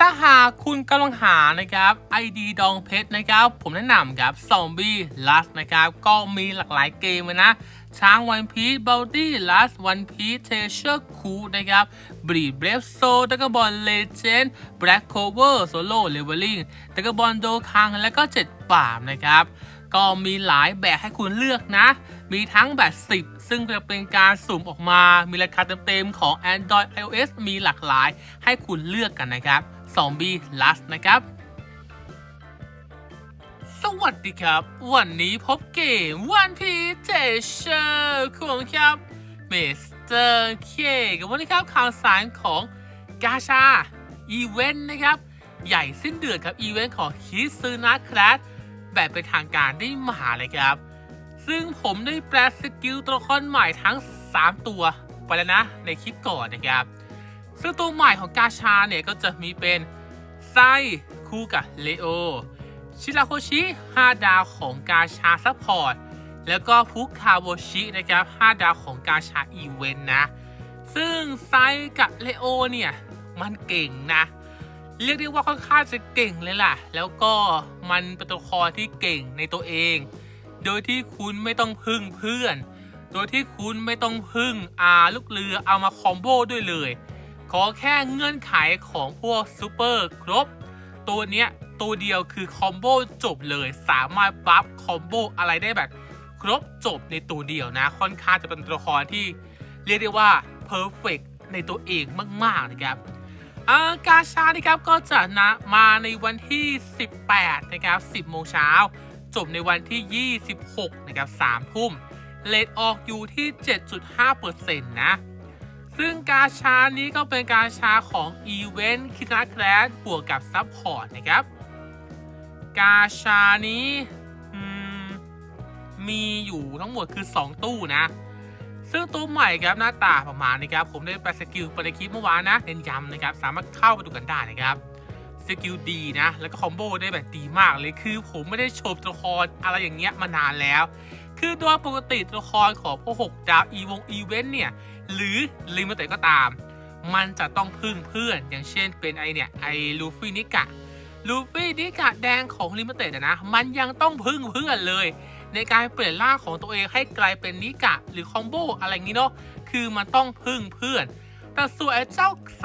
ถ้าหากคุณกำลังหานะครับ ID ดองเพชรนะครับ ผมแนะนำครับ Zombie Last นะครับ ก็มีหลากหลายเกมเลยนะ ช้างวันพี e บัลดี้ลัสวันพีเทเชอร์คูนะครับบรีเบรฟโซตะกบอลเลเจนด์แบล็กโคเวอร์โซโล่เลเวลลิ่งตะกบอลโดคัง และก็เจ็ดป่ามนะครับ ก็มีหลายแบบให้คุณเลือกนะ มีทั้งแบบ 10 ซึ่งจะเป็นการสุ่มออกมา มีราคาเต็มๆของ Android iOS มีหลากหลายให้คุณเลือกกันนะครับ Zombie Last นะครับ สวัสดีครับ วันนี้พบเกมวันพีเจเชอร์ของครับเมสเตอร์เคกับวันนี้ครับข่าวสารของกาชา อีเวนต์นะครับ ใหญ่สิ้นเดือนครับ อีเวนต์ของคิซึนะคลาสแบบเป็นทางการได้มาเลยครับ ซึ่งผมได้แปลสกิลตัวละครใหม่ทั้ง 3 ตัวไปแล้วนะ ในคลิปก่อนนะครับ ซึ่งตัวใหม่ของกาชาเนี่ยก็จะมีเป็นไซคู่กับเลโอ ชิราโคชิ 5 ดาวของกาชาซัพพอร์ต แล้วก็ฟุคาโบชินะครับ 5 ดาวของกาชาอีเวนต์นะ ซึ่งไซกับเลโอเนี่ย มันเก่งนะ เรียกได้ว่าค่อนข้างจะเก่งเลยล่ะ แล้วก็มันเป็นตัวละครที่เก่งในตัวเอง โดยที่คุณไม่ต้องพึ่งเพื่อน โดยที่คุณไม่ต้องพึ่งอาลูกเรือเอามาคอมโบด้วยเลย ขอแค่เงื่อนไขของพวกซูเปอร์ครบ ตัวเนี้ยตัวเดียวคือคอมโบจบเลยสามารถบัฟคอมโบอะไรได้แบบ ครบจบในตัวเดียวนะ ค่อนข้างจะเป็นตัวละครที่เรียกได้ว่าเพอร์เฟกในตัวเองมาก ๆ นะครับากาชานะครับก็จะนะมาในวันที่ 18 นะครับ 10 โมงเช้า จบในวันที่ 26 นะครับ 3 ทุ่มเลทออกอยู่ที่ 7.5%นะ ซึ่งกาชานี้ก็เป็นกาชาของอีเวนต์คินาแคลสบวกกับซับพอร์ตนะครับ กาชานี้มีอยู่ทั้งหมดคือ 2 ตู้นะ ซึ่งตู้ใหม่ครับหน้าตาประมาณนี้ครับ ผมได้ไปสกิลไปในคลิปเมื่อวานนะเน้นย้ำนะครับ สามารถเข้าไปดูกันได้นะครับสกิลดีนะ แล้วก็คอมโบได้แบบดีมากเลย คือผมไม่ได้ชว์ตัวละครอะไรอย่างเงี้ยมานานแล้ว คือโดยปกติตัวละครของพวก6ดาวอีวงอีเวนต์เนี่ย หรือลิมิเต็ดก็ตาม มันจะต้องพึ่งเพื่อนอย่างเช่นเป็นไอเนี่ยไอลูฟี่นิกะลูฟี่นิกะแดงของลิมิเต็ดนะ มันยังต้องพึ่งเพื่อนเลย ในการเปลี่ยนร่าของตัวเองให้กลายเป็นนิกะหรือคอมโบอะไรงนี้เนาะคือมันต้องพึ่งเพื่อนแต่ส่วนไอ้เจ้าไซ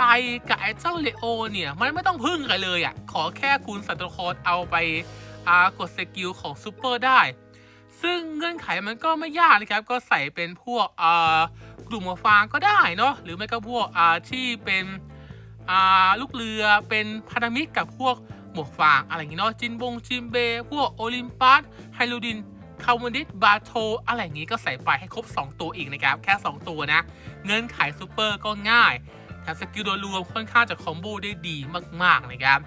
กับไอ้เจ้าเลโอเนี่ยมันไม่ต้องพึ่งกันเลยอะ่ะขอแค่คุณสัตว์ตัวละครเอาไปอากดสกิลของซูเปอร์ได้ ซึ่งเงื่อนไขมันก็ไม่ยากนะครับ ก็ใส่เป็นพวกอ่า กลุ่มหมวกฟางก็ได้เนาะหรือไม่ก็พวกอ่าที่เป็นอ่าลูกเรือเป็นพันธมิตรกับพวกหมวกฟางอะไรอย่างงี้เนาะจินบงจินเบ พวกโอลิมปัสไฮลูดินคาวนิดบาโทอะไรอย่างงี้ก็ใส่ไปให้ครบ 2 ตัวอีกนะครับ แค่ 2 ตัวนะ เงื่อนไขซูเปอร์ก็ง่ายแถมสกิลโดยรวมค่อนข้างจะคอมโบได้ดีมากๆนะครับ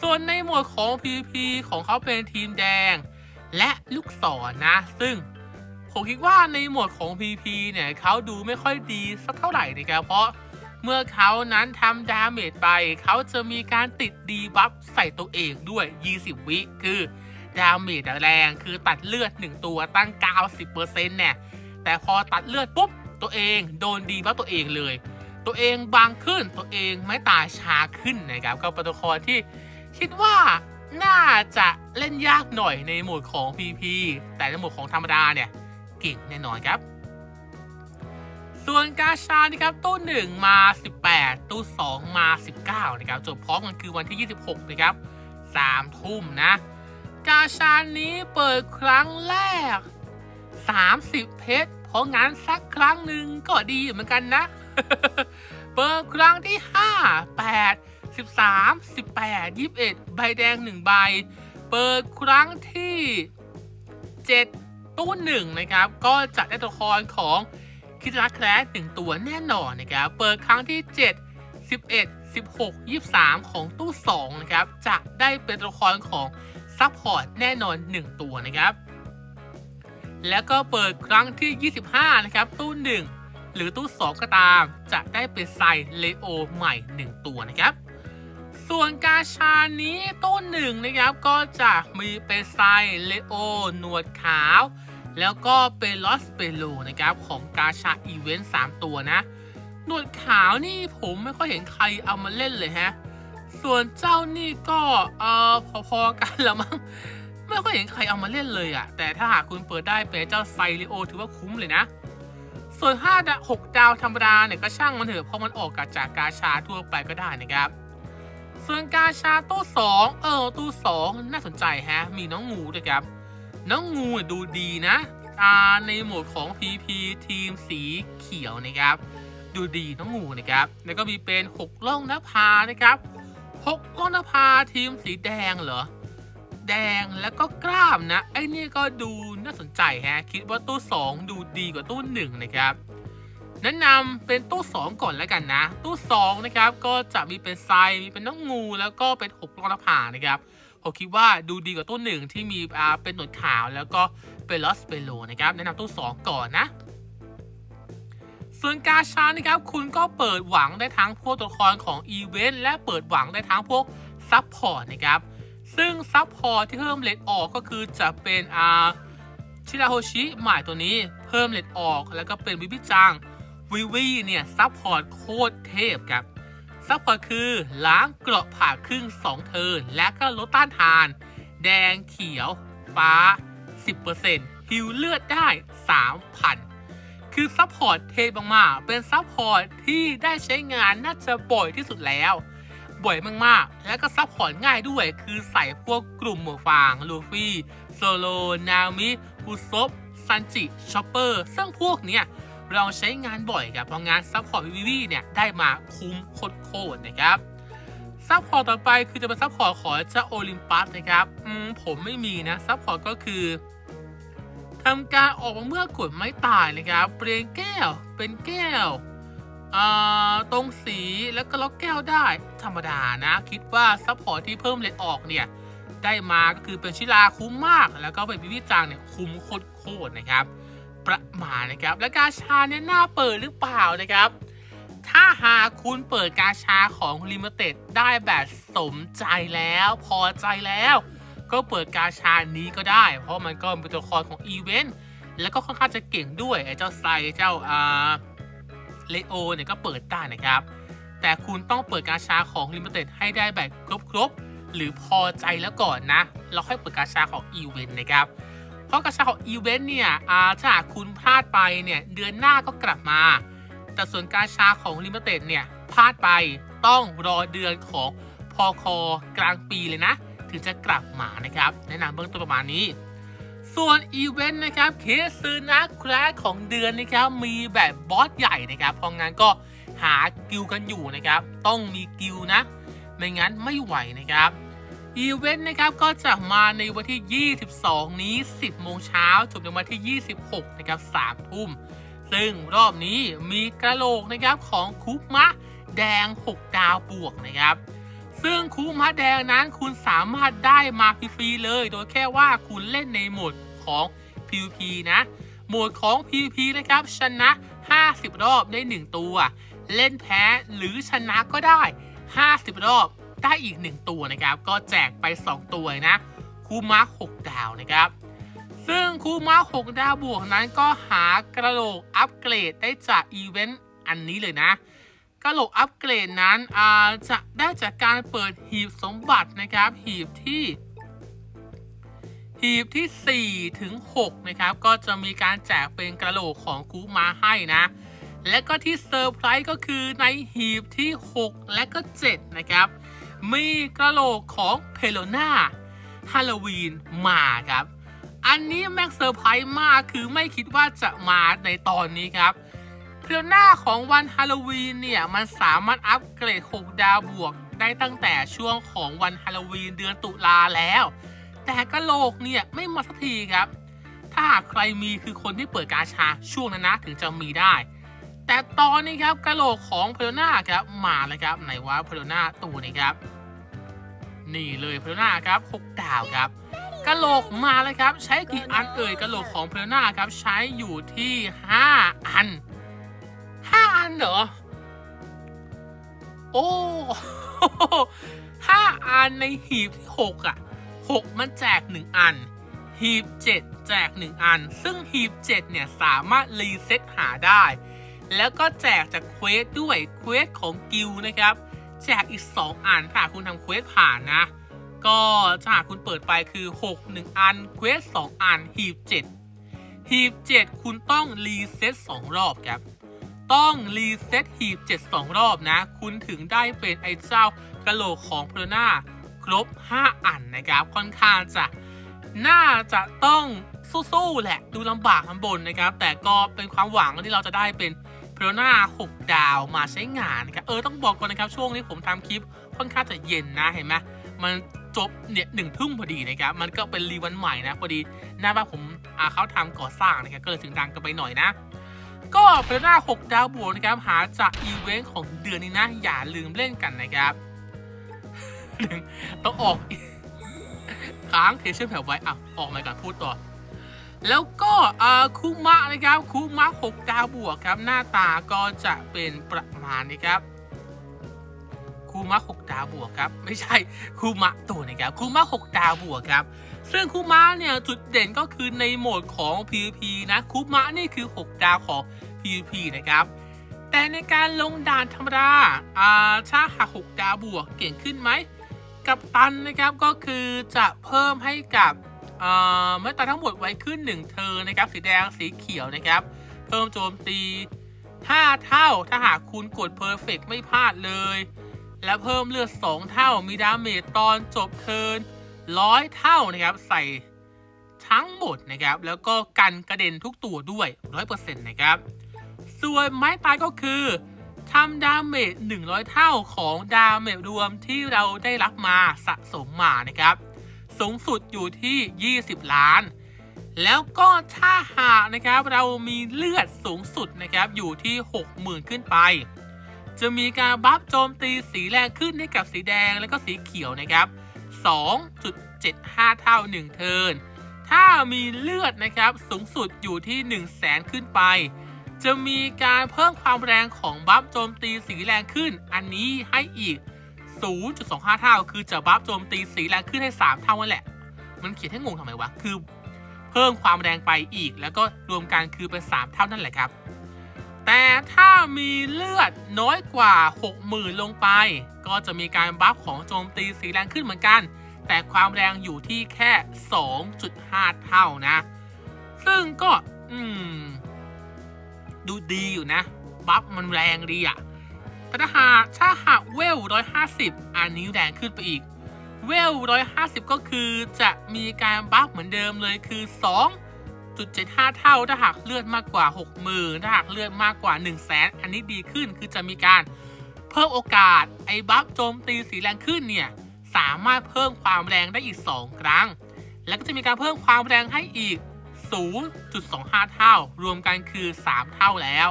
ส่วนในหมวดของ PVP ของเขาเป็นทีมแดง และลูกศรนนะ ซึ่ง ผมคิดว่าในหมวดของ PP เนี่ยเขาดูไม่ค่อยดีสักเท่าไหร่นะครับเพราะเมื่อเขานั้นทำดาเมจไป เขาจะมีการติดดีบัฟใส่ตัวเองด้วย 20 วิคือดาเมจแรงคือตัดเลือด 1 ตัวตั้ง 90%เนี่ยแต่พอตัดเลือดปุ๊บ ตัวเองโดนดีบัฟตัวเองเลย ตัวเองบางขึ้นตัวเองไม่ตายช้าขึ้นนะครับก็เป็นตัวละครที่คิดว่าน่าจะเล่นยากหน่อยในโหมดของ PP แต่ในโหมดของธรรมดาเนี่ย ก่งแน่นอนครับ ส่วนกาชานี่ครับตู้1มา 18 ตู้ 2 มา 19นะครับจบพร้อมกันคือวันที่ 26 นะครับ3ทุ่มนะ กาชานี้เปิดครั้งแรก 30 เพชรเพราะงั้นสักครั้งหนึ่งก็ดีเหมือนกันนะ เปิดครั้งที่ 5 8 13 18 21 ใบแดง 1 ใบ เปิดครั้งที่ 7 ตู้หนึ่งนะครับ ก็จะได้ตัวละครของคิสนาแคลสหนึ่งตัวแน่นอนนะครับ เปิดครั้งที่ 7 11 16 23 ของตู้ 2 นะครับ จะได้เป็นตัวละครของซัพพอร์ตแน่นอน 1 ตัวนะครับ แล้วก็เปิดครั้งที่ 25 นะครับ ตู้ 1 หรือตู้ 2 ก็ตาม จะได้เป็นไซเลโอใหม่ 1 ตัวนะครับ ส่วนกาชานี้ตู้หนึ่งนะครับ ก็จะมีเป็นไซเลโอหนวดขาว แล้วก็เป็นลอสเปโลนะครับของกาชาอีเวนต์3ตัวนะหนวดขาวนี่ผมไม่ค่อยเห็นใครเอามาเล่นเลยฮะ ส่วนเจ้านี่ก็เออพอๆกันละมั้ง ไม่ค่อยเห็นใครเอามาเล่นเลยอะแต่ถ้าหากคุณเปิดได้เป็นเจ้าไซริโอถือว่าคุ้มเลยนะ ส่วน5ดาว6ดาวธรรมดาเนี่ยก็ช่างมันเถอะเพราะมันออกกับจากกาชาทั่วไปก็ได้นะครับ ส่วนกาชาตู้2เออตู้2น่าสนใจฮะ มีน้องงูด้วยครับ น้องงูดูดีนะอ่าในโหมดของ PP ทีมสีเขียวนะครับ ดูดีน้องงูนะครับ แล้วก็มีเป็น6ล่องนภานะครับ6ล่องนภาทีมสีแดงเหรอ แดงแล้วก็กล้ามนะ ไอ้นี่ก็ดูน่าสนใจแฮะ คิดว่าตู้ 2 ดูดีกว่าตู้ 1 นะครับแนะนำเป็นตู้ 2 ก่อนแล้วกันนะ ตู้ 2 นะครับ ก็จะมีเป็นไซมีเป็นน้องงูแล้วก็เป็น6ล่องนภานะครับ ผมคิดว่าดูดีกว่าตู้หนึ่งที่มีอ่าเป็นหนวดขาวแล้วก็เป็นลอสเปโลนะครับแนะนำตู้ 2 ก่อนนะ ส่วนกาชานะครับคุณก็เปิดหวังได้ทั้งพวกตัวละครของอีเวนต์และเปิดหวังได้ทั้งพวกซับพอร์ตนะครับซึ่งซับพอร์ตที่เพิ่มเลทออกก็คือจะเป็นอ่าชิราโฮชิใหม่ตัวนี้เพิ่มเลทออกแล้วก็เป็นวิบิจังวิวีเนี่ยซับพอร์ตโคตรเทพครับ ซับพอร์ตคือล้างเกราะผ่าครึ่ง 2 เทิร์นและก็ลดต้านทาน แดงเขียว ฟ้า 10%ฮิวเลือดได้ 3,000 คือซัพพอร์ตเทมากๆเป็นซัพพอร์ตที่ได้ใช้งานน่าจะบ่อยที่สุดแล้ว บ่อยมากๆ แล้วก็ซัพพอร์ตง่ายด้วย คือใส่พวกกลุ่มหมวกฟาง ลูฟี่ โซโล นามิอุซบซันจิ ชอปเปอร์ ซึ่งพวกเนี้ย เราใช้งานบ่อยครับเพราะงานซัพพอร์ตวีวีเนี่ยได้มาคุ้มโคตรๆนะครับซัพพอร์ตต่อไปคือจะเป็นซัพพอร์ตของเจ้าโอลิมปัสนะครับผมไม่มีนะซัพพอร์ตก็คือทำการออกมาเมื่อกดไม้ตายนะครับเปลี่ยนแก้วเป็นแก้วตรงสีแล้วก็ล็อกแก้วได้ธรรมดานะ คิดว่าซัพพอร์ตที่เพิ่มเลนออกเนี่ย ได้มาก็คือเป็นชิลาคุ้มมาก แล้วก็เป็นวิวิจังเนี่ยคุ้มโคตรๆนะครับ ประมาณนะครับ และกาชาเนี่ยน่าเปิดหรือเปล่านะครับ ถ้าหากคุณเปิดกาชาของ Limited ได้แบบสมใจแล้วพอใจแล้ว ก็เปิดกาชานี้ก็ได้ เพราะมันก็เป็นตัวละครของอีเวนต์แล้วก็ค่อนข้างจะเก่งด้วยไอ้เจ้าไซเจ้าอ่าเลโอเนี่ยก็เปิดได้นะครับ แต่คุณต้องเปิดกาชาของ Limited ให้ได้แบบครบๆหรือพอใจแล้วก่อนนะแล้วค่อยเปิดกาชาของอีเวนต์นะครับ เพราะกาชาของอีเวนต์เนี่ยอาถ้าคุณพลาดไปเนี่ยเดือนหน้าก็กลับมา แต่ส่วนการชาของ Limited เนี่ยพลาดไปต้องรอเดือนของพอคอกลางปีเลยนะ ถึงจะกลับมานะครับ แนะนำเบื้องต้นประมาณนี้ ส่วนอีเวนต์นะครับเคสซื้อนะแครกของเดือนนะครับมีแบบบอสใหญ่นะครับเพราะงั้นก็หากิลกันอยู่นะครับ ต้องมีกิลนะ ไม่งั้นไม่ไหวนะครับ อีเวนต์นะครับก็จะมาในวันที่ 22 นี้ 10 โมงเช้าจบในวันที่ 26 นะครับ 3 ทุ่ม ซึ่งรอบนี้มีกระโหลกนะครับของคุปมะแดง 6 ดาวบวกนะครับ ซึ่งคุปมะแดงนั้นคุณสามารถได้มาฟรีๆเลย โดยแค่ว่าคุณเล่นในโหมดของ PVP นะ โหมดของ PVP นะครับ ชนะ 50 รอบได้ 1 ตัว เล่นแพ้หรือชนะก็ได้ 50 รอบ ได้อีก 1 ตัวนะครับ ก็แจกไป 2 ตัวนะคูมา6ดาวนะครับ ซึ่งคูมา6ดาวบวกนั้นก็หากระโหลกอัปเกรดได้จากอีเวนต์อันนี้เลยนะ กระโหลกอัปเกรดนั้นจะได้จากการเปิดหีบสมบัตินะครับ หีบที่ หีบที่4ถึง6นะครับ ก็จะมีการแจกเป็นกระโหลกของคูมาให้นะและก็ที่เซอร์ไพรส์ก็คือในหีบที่ 6 และก็ 7 นะครับ มีกระโหลกของเพโลนาฮาโลวีนมาครับ อันนี้แม็กเซอร์ไพรส์มากคือไม่คิดว่าจะมาในตอนนี้ครับเพโลนาของวันฮาโลวีนเนี่ย มันสามารถอัปเกรด 6 ดาวบวก ได้ตั้งแต่ช่วงของวันฮาโลวีนเดือนตุลาแล้ว แต่กระโหลกเนี่ย ไม่มาสักทีครับ ถ้าหากใครมีคือคนที่เปิดกาชาช่วงนั้นนะถึงจะมีได้แต่ตอนนี้ครับกระโหลกของเพโลนาครับมาแล้วครับไหนว่าเพโลนาตัวนี้ครับ นี่เลยเพลน่าครับ6ดาวครับกะโหลกมาแล้วครับ ใช้กี่อันเอ่ยกะโหลกของเพลน่าครับ ใช้อยู่ที่ 5 อันห้าอันเหรอ โอ้ห้าอันในหีบที่หกอะหกมันแจกหนึ่งอัน หีบเจ็ดแจกหนึ่งอัน ซึ่งหีบเจ็ดเนี่ยสามารถรีเซ็ตหาได้ แล้วก็แจกจากเควสด้วยเควสของกิลนะครับ แจกอีก 2 อันถ้าคุณทำเควสผ่านนะ ก็ถ้าหาคุณเปิดไปคือ 6 1 อันเควส2อันหีบ 7 หีบ 7 คุณต้องรีเซ็ต2รอบครับ ต้องรีเซ็ตหีบ 7 2 รอบนะ คุณถึงได้เป็นไอ้เจ้ากะโหลกของเพลนาครบ 5 อันนะครับ ค่อนข้างจะน่าจะต้องสู้ๆแหละ ดูลำบากลำบนนะครับ แต่ก็เป็นความหวังที่เราจะได้เป็น เพลนา6 ดาวมาใช้งานครับเออต้องบอกก่อนนะครับช่วงนี้ผมทำคลิปค่อนข้างจะเย็นนะเห็นไหมมันจบเนี่ยหนึ่งทุ่มพอดีนะครับมันก็เป็นรีวันใหม่นะพอดีหน้าบ้านผมอ่าเขาทำก่อสร้างนะครับก็เลยถึงดังกันไปหน่อยนะ ก็เพลนา6 ดาวบวกนะครับหาจากอีเวนต์ของเดือนนี้นะอย่าลืมเล่นกันนะครับต้องออกค้างเทเชอร์แผลไว้อะออกมาก่อนพูดต่อ แล้วก็อ่าคุมะนะครับคุมะ6ดาวบวกครับหน้าตาก็จะเป็นประมาณนี้ครับคุมะ6ดาวบวกครับไม่ใช่คุมะตัวนะครับคุมะ6ดาวบวกครับซึ่งคุมะเนี่ยจุดเด่นก็คือในโหมดของ PVP นะคุมะนี่คือ 6 ดาวของ PVP นะครับแต่ในการลงด่านธรรมดาอ่าถ้าหาก6ดาวบวกเก่งขึ้นไหมกับตันนะครับก็คือจะเพิ่มให้กับ เมื่อตาทั้งหมดไว้ขึ้น 1เทอร์นะครับ สีแดงสีเขียวนะครับ เพิ่มโจมตี 5 เท่า ถ้าหากคุณกดเพอร์เฟกไม่พลาดเลย และเพิ่มเลือด 2 เท่ามีดาเมจตอนจบเทิร์นร้อยเท่านะครับ ใส่ทั้งหมดนะครับ แล้วก็กันกระเด็นทุกตัวด้วย 100%นะครับ ส่วนไม้ตายก็คือทำดาเมจ100 เท่าของดาเมจรวมที่เราได้รับมาสะสมมานะครับ สูงสุดอยู่ที่ 20 ล้าน แล้วก็ถ้าหากนะครับเรามีเลือดสูงสุดนะครับอยู่ที่ 60,000 ขึ้นไป จะมีการบัฟโจมตีสีแรงขึ้นให้กับสีแดงและก็สีเขียวนะครับ 2.75 เท่า 1 เทิร์นถ้ามีเลือดนะครับสูงสุดอยู่ที่ 1 0 0 0 0แสนขึ้นไป จะมีการเพิ่มความแรงของบัฟโจมตีสีแรงขึ้น อันนี้ให้อีก 0.25 เท่า คือจะบัฟโจมตีสีแรงขึ้นให้ 3 เท่านั่นแหละ มันเขียนให้งงทำไมวะ คือ เพิ่มความแรงไปอีก แล้วก็รวมกันคือเป็น 3 เท่านั่นแหละครับ แต่ถ้ามีเลือดน้อยกว่า 60,000 ลงไป ก็จะมีการบัฟของโจมตีสีแรงขึ้นเหมือนกัน แต่ความแรงอยู่ที่แค่ 2.5 เท่านะ ซึ่งก็ อืม ดูดีอยู่นะ บัฟมันแรงดีอะ่ะ แต่ถ้าหากถ้าหากเวล150อันนี้แรงขึ้นไปอีก เวล150ก็คือจะมีการบัฟเหมือนเดิมเลยคือ2.75เท่าถ้าหากเลือดมากกว่า60,000ถ้าหากเลือดมากกว่า1 0 0 0 0แสนอันนี้ดีขึ้นคือจะมีการเพิ่มโอกาสไอ้บัฟโจมตีสีแรงขึ้นเนี่ยสามารถเพิ่มความแรงได้อีก 2 ครั้ง แล้วก็จะมีการเพิ่มความแรงให้อีก 0.25 เท่า รวมกันคือ 3 เท่าแล้ว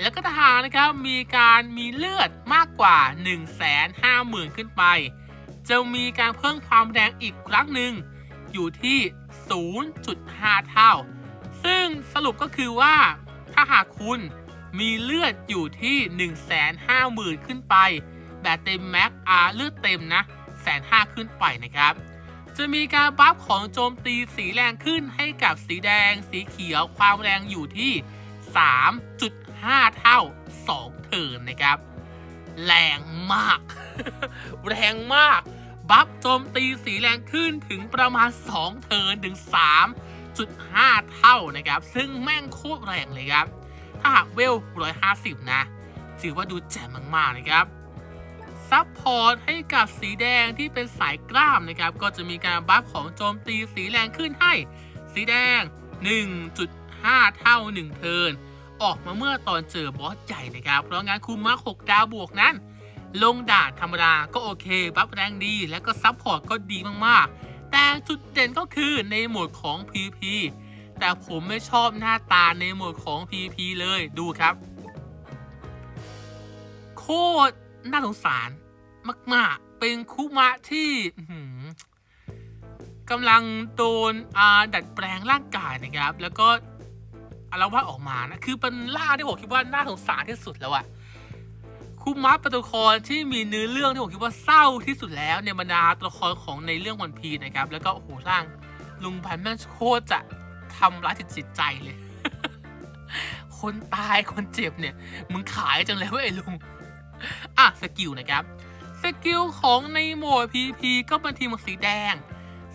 แล้วก็ทหารนะครับมีการมีเลือดมากกว่า 150,000 ขึ้นไป จะมีการเพิ่มความแรงอีกครั้งหนึ่งอยู่ที่ 0.5 เท่า ซึ่งสรุปก็คือว่าถ้าหากคุณมีเลือดอยู่ที่ 150,000 ขึ้นไป แบบเต็มแม็กอาเลือดเต็มนะแสนห้าขึ้นไปนะครับ จะมีการบัฟของโจมตีสีแรงขึ้นให้กับสีแดง สีเขียวความแรงอยู่ที่ 3.5 เท่า 2 เทิร์นนะครับ แรงมาก แรงมาก บัฟโจมตีสีแรงขึ้นถึงประมาณ 2 เทิร์นถึง 3.5 เท่านะครับ ซึ่งแม่งโคตรแรงเลยครับ ถ้าหากเวล 150 นะ ถือว่าดูแจ่มมากๆนะครับซับพอร์ตให้กับสีแดงที่เป็นสายกล้ามนะครับ ก็จะมีการบัฟของโจมตีสีแรงขึ้นให้ สีแดง 1.5 เท่า 1 เทิร์น ออกมาเมื่อตอนเจอบอสใหญ่นะครับ เพราะงั้นคูมา6ดาวบวกนั้น ลงด่านธรรมดาก็โอเคบัฟแรงดี และก็ซับพอร์ตก็ดีมากๆ แต่จุดเด่นก็คือในโหมดของ PP แต่ผมไม่ชอบหน้าตาในโหมดของ PP เลยดูครับ โคตรน่าสงสารมาก ๆ เป็นคุมะที่กำลังโดนดัดแปลงร่างกายนะครับ แล้วก็ารวาสออกมานะคือเป็นล่าที่ผมคิดว่าน่าสงสารที่สุดแล้วอะคุมะเป็นตัวละครที่มีเนื้อเรื่องที่ผมคิดว่าเศร้าที่สุดแล้วในบรรดาตัวละครของในเรื่องวันพีนะครับ แล้วก็โอ้โหร่างลุงพันแม่งโคตรจะทำร้ายจิตใจเลย คนตายคนเจ็บเนี่ยมึงขายจังเลยว่าไอ้ลุงอะสกิลนะครับสกิลของในโหมด PVP ก็เป็นทีมสีแดง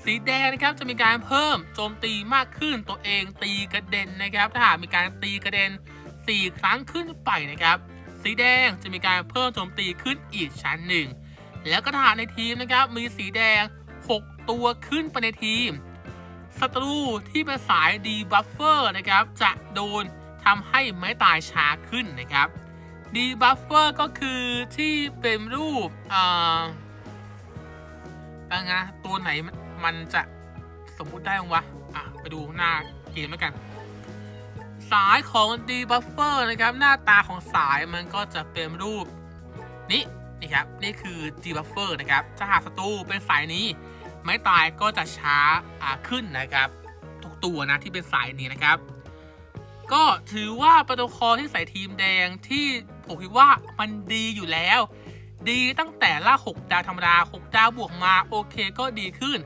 สีแดงนะครับจะมีการเพิ่มโจมตีมากขึ้นตัวเองตีกระเด็นนะครับ ถ้าหากมีการตีกระเด็น 4 ครั้งขึ้นไปนะครับ สีแดงจะมีการเพิ่มโจมตีขึ้นอีกชั้นหนึ่ง แล้วก็ทหารในทีมนะครับมีสีแดง 6 ตัวขึ้นไปในทีมศัตรูที่เป็นสายดีบัฟเฟอร์นะครับจะโดนทำให้ไม้ตายช้าขึ้นนะครับดีบัฟเฟอร์ก็คือที่เป็นรูปอ่าอะไรนะตัวไหนมัน มันจะสมมุติได้บ้างวะ อะ ไปดูหน้าเกมแล้วกัน สายของ d e buffer นะครับ หน้าตาของสายมันก็จะเป็นรูป นี้นี่ครับ นี่คือ d buffer นะครับ ถ้าหากศัตรูเป็นสายนี้ ไม้ตายก็จะช้าอ่าขึ้นนะครับ ทุกตัวนะที่เป็นสายนี้นะครับ ก็ถือว่าโปรโตคอลที่ใส่ทีมแดงที่ผมคิดว่ามันดีอยู่แล้วดีตั้งแต่ล่า6ดาวธรรมดา 6 ดาวบวกมา โอเคก็ดีขึ้น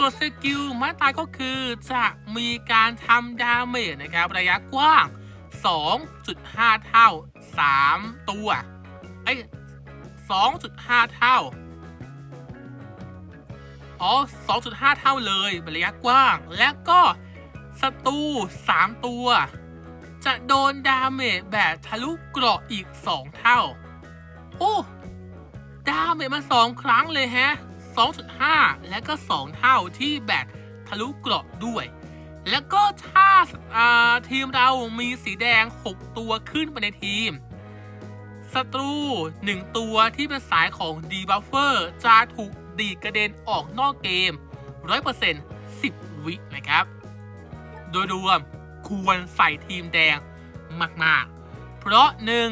ส่วนสกิลไม้ตายก็คือจะมีการทำดาเมจนะครับ ระยะกว้าง 2.5 เท่า 3 ตัวไอ้2.5 เท่า อ๋อ 2.5 เท่าเลยเป็นระยะกว้าง และก็ศัตรู3 ตัว จะโดนดาเมจแบบทะลุเกราะอีก 2 เท่า โอ้ ดาเมจมัน 2 ครั้งเลยแฮะ 2.5 และก็ 2 เท่าที่แบบทะลุเกราะด้วย แล้วก็ถ้าาทีมเรามีสีแดง 6 ตัวขึ้นไปในทีมศัตรู 1 ตัวที่เป็นสายของ d e buffer จะถูกดีกระเด็นออกนอกเกม 100% 10 วินะครับ โดยรวมควรใส่ทีมแดงมาก ๆ เพราะ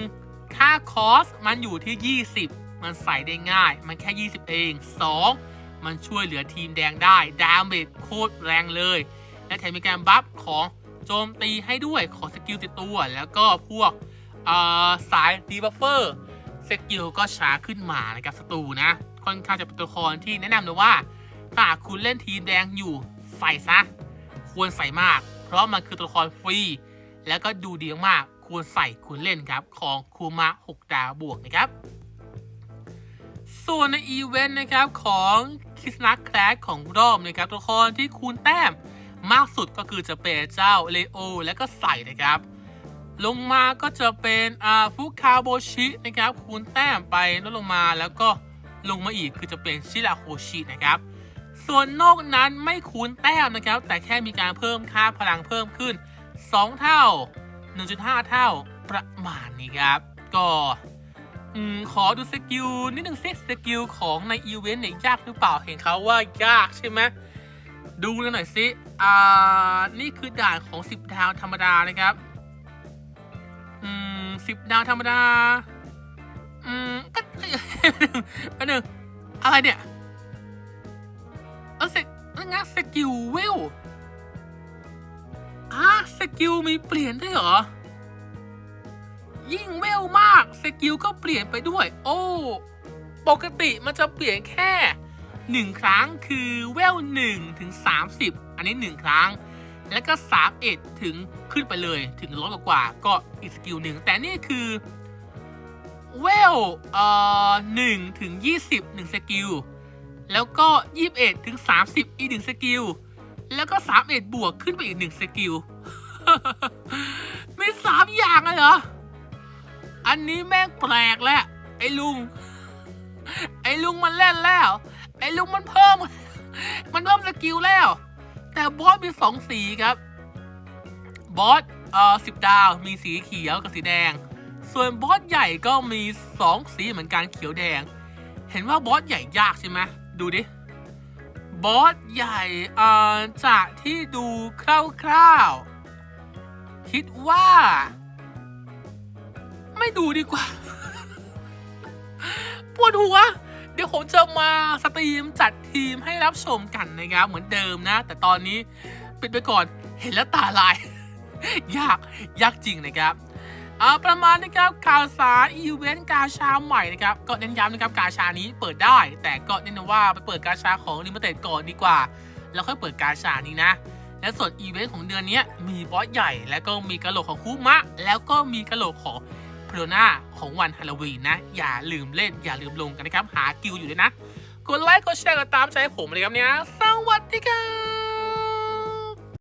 1. ค่าคอสมันอยู่ที่ 20 มันใส่ได้ง่าย มันแค่ 20 เอง 2. มันช่วยเหลือทีมแดงได้ ดาเมจโคตรแรงเลย และแถมมีการบัฟของโจมตีให้ด้วย ของสกิลติดตัว แล้วก็พวกสายดีบัฟเฟอร์สกิลก็ช้าขึ้นมานะครับศัตรูนะ ค่อนข้างจะเป็นตัวละครที่แนะนำเลยว่า ถ้าคุณเล่นทีมแดงอยู่ใส่ซะ ควรใส่มาก เพราะมันคือตัวละครฟรี แล้วก็ดูดีมาก ควรใส่ควรเล่นครับ ของคูมา 6 ดาวบวกนะครับ ส่วนในอีเวนต์นะครับของคิสนักแคลสของรอบนะครับตัวละครที่คูณแต้มมากสุดก็คือจะเป็นเจ้าเลโอและก็ใส่นะครับ ลงมาก็จะเป็นอ่าฟุคาโบชินะครับคูณแต้มไปลดลงมาแล้วก็ลงมาอีกคือจะเป็นชิราโฮชินะครับส่วนนอกนั้นไม่คูณแต้มนะครับ แต่แค่มีการเพิ่มค่าพลังเพิ่มขึ้น 2 เท่า 1.5 เท่าประมาณนี้ครับ ก็ อืมขอดูสกิลนิดหนึ่งสิสกิลของในอีเวนต์เนี่ยยากหรือเปล่าเห็นเขาว่ายากใช่ไหมดูกันหน่อยสิอ่านี่คือด่านของ 10 ดาวธรรมดานะครับ อืมสิบดาวธรรมดา อืมก็อันหนึ่งอะไรเนี่ยเออสกงั้นสกิลเวลอะสกิลมีเปลี่ยนด้วยเหรอ ยิ่งเวลมากสกิลก็เปลี่ยนไปด้วย โอ้ ปกติมันจะเปลี่ยนแค่หนึ่งครั้งคือเวลหนึ่งถึงสามสิบอันนี้หนึ่งครั้ง แล้วก็สามเอ็ดถึงขึ้นไปเลยถึงร้อยกว่าก็อีกสกิลหนึ่งแต่นี่คือเวลเอ่อหนึ่งถึงยี่สิบหนึ่งสกิล แล้วก็ยี่สิบเอ็ดถึงสามสิบอีกหนึ่งสกิล แล้วก็สามเอ็ดบวกขึ้นไปอีกหนึ่งสกิล ไมีสามอย่างเลยเหรอ อันนี้แม่งแปลกแล้วไอ้ลุง ไอ้ลุงมันเล่นแล้ว ไอ้ลุงมันเพิ่ม มันเพิ่มสกิลแล้ว แต่บอสมีสองสีครับ บอสเอ่อสิบดาวมีสีเขียวกับสีแดง ส่วนบอสใหญ่ก็มีสองสีเหมือนกันเขียวแดง เห็นว่าบอสใหญ่ยากใช่ไหมดูดิบอสใหญ่เอ่อจากที่ดูคร่าวๆคิดว่า ไม่ดูดีกว่า ปวดหัว เดี๋ยวผมจะมาสตรีมจัดทีมให้รับชมกันนะครับ เหมือนเดิมนะ แต่ตอนนี้ปิดไปก่อนเห็นแล้วตาลาย ยากยากจริงนะครับอ่าประมาณนะครับข่าวสารอีเวนต์กาชาใหม่นะครับก็เน้นย้ำนะครับกาชานี้เปิดได้ แต่ก็แนะนว่าไปเปิดกาชาของลิมิเต็ดก่อนดีกว่า แล้วค่อยเปิดกาชานี้นะ และส่วนอีเวนต์ของเดือนนี้มีบอสใหญ่ แล้วก็มีกระโหลกของคุมะ แล้วก็มีกระโหลกของ พโรนาของวันฮาโลวีนนะ อย่าลืมเล่นอย่าลืมลงกันนะครับ หากิลอยู่ด้วยนะ กดไลค์กดแชร์กดตามใจผมเลยครับเนี่ย สวัสดีครับ